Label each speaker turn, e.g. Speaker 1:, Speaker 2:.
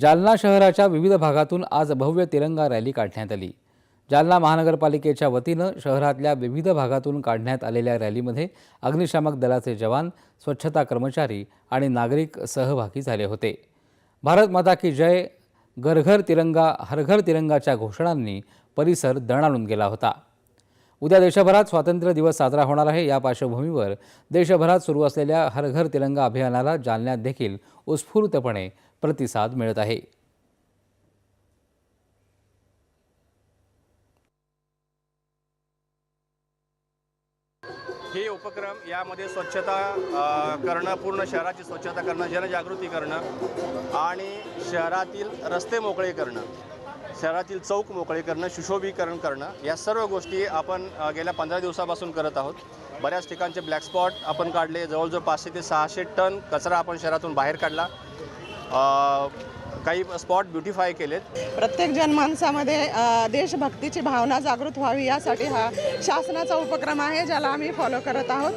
Speaker 1: जालना शहराच्या विविध भागातून आज भव्य तिरंगा रॅली काढण्यात आली. जालना महानगरपालिकेच्या वतीनं शहरातल्या विविध भागातून काढण्यात आलेल्या रॅलीमध्ये अग्निशामक दलाचे जवान स्वच्छता कर्मचारी आणि नागरिक सहभागी झाले होते. भारत माता की जय घरघर तिरंगा हरघर तिरंगाच्या घोषणांनी परिसर दणाणून गेला होता. उद्या देशभरात स्वातंत्र्य दिवस साजरा होणार आहे. या पार्श्वभूमीवर देशभरात सुरू असलेल्या हर घर तिरंगा अभियानाला जालन्यात देखील उत्स्फूर्तपणे प्रतिसाद मिळत आहे.
Speaker 2: हे उपक्रम यामध्ये स्वच्छता करणं पूर्ण शहराची स्वच्छता करणं जनजागृती करणं आणि शहरातील रस्ते मोकळे करणं. शहरातील चौक मोकळे करणं सुशोभीकरण करणं या सर्व गोष्टी आपण गेल्या पंधरा दिवसापासून करत आहोत. बऱ्याच ठिकाणचे ब्लॅक स्पॉट आपण काढले. जवळजवळ पाचशे ते सहाशे टन कचरा आपण शहरातून बाहेर काढला. काही स्पॉट ब्युटिफाय केलेत.
Speaker 3: प्रत्येक जनमानसामध्ये देशभक्तीची भावना जागृत व्हावी यासाठी हा शासनाचा उपक्रम आहे ज्याला आम्ही फॉलो करत आहोत.